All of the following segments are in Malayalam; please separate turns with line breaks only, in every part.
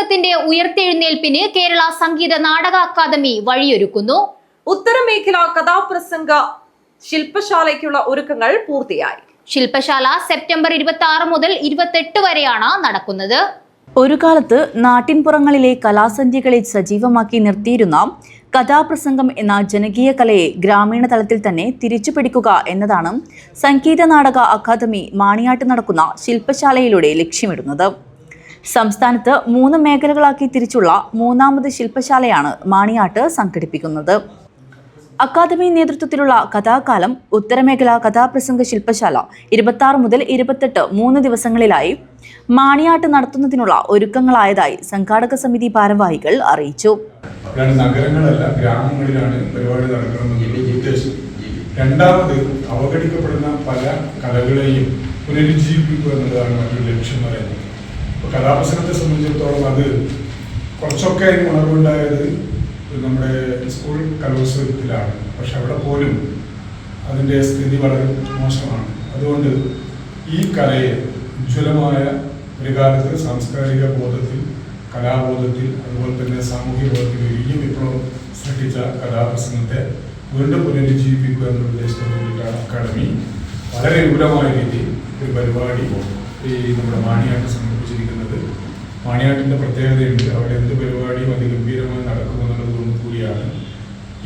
കഥാപ്രസംഗത്തിന്റെ ഉയർത്തെഴുന്നേൽപ്പിന് കേരള സംഗീത നാടക അക്കാദമി വഴിയൊരുക്കുന്നു.
ഉത്തരമേഖല കഥാപ്രസംഗ ശില്പശാലയ്ക്കുള്ള ഒരുക്കങ്ങൾ പൂർത്തിയായി.
ശില്പശാല സെപ്റ്റംബർ ഇരുപത്തി ആറ് മുതൽ ഇരുപത്തെട്ട് വരെയാണ് നടക്കുന്നത്.
ഒരു കാലത്ത് നാട്ടിൻപുറങ്ങളിലെ കലാസന്ധ്യകളെ സജീവമാക്കി നിർത്തിയിരുന്ന കഥാപ്രസംഗം എന്ന ജനകീയ കലയെ ഗ്രാമീണ തലത്തിൽ തന്നെ തിരിച്ചുപിടിക്കുക എന്നതാണ് സംഗീത നാടക അക്കാദമി മാണിയാട്ട് നടക്കുന്ന ശില്പശാലയിലൂടെ ലക്ഷ്യമിടുന്നത്. സംസ്ഥാനത്ത് മൂന്ന് മേഖലകളാക്കി തിരിച്ചുള്ള മൂന്നാമത് ശില്പശാലയാണ് മാണിയാട്ട് സംഘടിപ്പിക്കുന്നത്. അക്കാദമി നേതൃത്വത്തിലുള്ള കഥാകാലം ഉത്തരമേഖല കഥാപ്രസംഗ ശില്പശാല ഇരുപത്തി ആറ് മുതൽ ഇരുപത്തെട്ട് മൂന്ന് ദിവസങ്ങളിലായി മാണിയാട്ട് നടത്തുന്നതിനുള്ള ഒരുക്കങ്ങളായതായി സംഘാടക സമിതി ഭാരവാഹികൾ അറിയിച്ചു.
നഗരങ്ങളല്ല ഗ്രാമങ്ങളിലാണ് പരിപാടി രണ്ടാമത് അവഗണിക്കപ്പെടുന്ന പല കലകളെയും പുനരുജ്ജീവിപ്പിക്കുക എന്നുള്ളതാണ് മറ്റൊരു ലക്ഷ്യം പറയുന്നത്. കലാപ്രസംഗത്തെ സംബന്ധിച്ചിടത്തോളം അത് കുറച്ചൊക്കെ ഉണർവുണ്ടായത് നമ്മുടെ സ്കൂൾ കലോത്സവത്തിലാണ്. പക്ഷെ അവിടെ പോലും അതിന്റെ സ്ഥിതി വളരെ മോശമാണ്. അതുകൊണ്ട് ഈ കലയെ ഉജ്ജ്വലമായ ഒരു കാലത്ത് സാംസ്കാരിക ബോധത്തിൽ കലാബോധത്തിൽ അതുപോലെ തന്നെ സാമൂഹിക ബോധത്തിൽ വലിയ വിപ്ലവം സൃഷ്ടിച്ച കലാപ്രസംഗത്തെ വീണ്ടും പുനരുജ്ജീവിപ്പിക്കുക എന്ന ഉദ്ദേശത്തോടുകൂടിയിട്ടാണ് അക്കാദമി വളരെ വിപുലമായ രീതിയിൽ ഒരു പരിപാടി ഈ നമ്മുടെ മാണിയാട്ട് സംഘടിപ്പിച്ചിരിക്കുന്നത്. മാണിയാട്ടിന്റെ പ്രത്യേകതയുണ്ട്. അവിടെ എന്ത് പരിപാടിയും അതിഗംഭീരമായി നടക്കുമെന്നുള്ളതുകൊണ്ട് കൂടിയാണ്.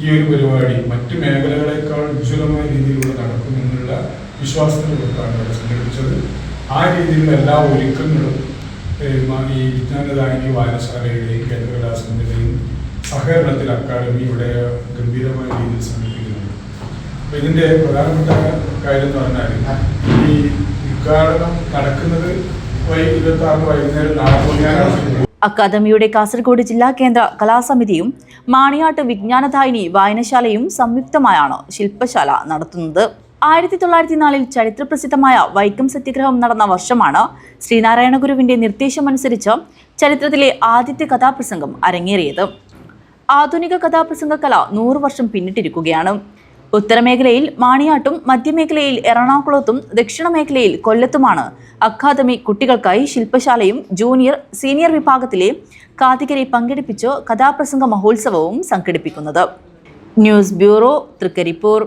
ഈ ഒരു പരിപാടി മറ്റ് മേഖലകളെക്കാൾ ഉജ്ജ്വലമായ രീതിയിലൂടെ നടക്കുമെന്നുള്ള വിശ്വാസത്തിന് പുറത്താണ് അവിടെ സംഘടിപ്പിച്ചത്. ആ രീതിയിലുള്ള എല്ലാ ഒരുക്കങ്ങളും ഈ വിജ്ഞാനദായനി വായനശാലയുടെയും കേന്ദ്ര സഹകരണത്തിൽ അക്കാദമി ഇവിടെ ഗംഭീരമായ രീതിയിൽ സംഘടിപ്പിക്കുന്നുണ്ട്. അപ്പം ഇതിന്റെ പ്രധാനപ്പെട്ട കാര്യം എന്ന് പറഞ്ഞാൽ ഉദ്ഘാടനം നടക്കുന്നത്
അക്കാദമിയുടെ കാസർഗോഡ് ജില്ലാ കേന്ദ്ര കലാസമിതിയും മാണിയാട്ട് വിജ്ഞാനദായിനി വായനശാലയും സംയുക്തമായാണ് ശില്പശാല നടത്തുന്നത്. ആയിരത്തി തൊള്ളായിരത്തി നാലിൽ ചരിത്രപ്രസിദ്ധമായ വൈക്കം സത്യഗ്രഹം നടന്ന വർഷമാണ് ശ്രീനാരായണ ഗുരുവിന്റെ നിർദ്ദേശമനുസരിച്ച് ചരിത്രത്തിലെ ആദ്യത്തെ കഥാപ്രസംഗം അരങ്ങേറിയത്. ആധുനിക കഥാപ്രസംഗ കല നൂറ് വർഷം പിന്നിട്ടിരിക്കുകയാണ്. ഉത്തരമേഖലയിൽ മാണിയാട്ടും മധ്യമേഖലയിൽ എറണാകുളത്തും ദക്ഷിണ മേഖലയിൽ കൊല്ലത്തുമാണ്. അക്കാദമി കുട്ടികൾക്കായി ശില്പശാലയും ജൂനിയർ സീനിയർ വിഭാഗത്തിലെ കാതികരെ പങ്കെടുപ്പിച്ച് കഥാപ്രസംഗ മഹോത്സവവും സംഘടിപ്പിക്കുന്നത്. News bureau Thrikaripur.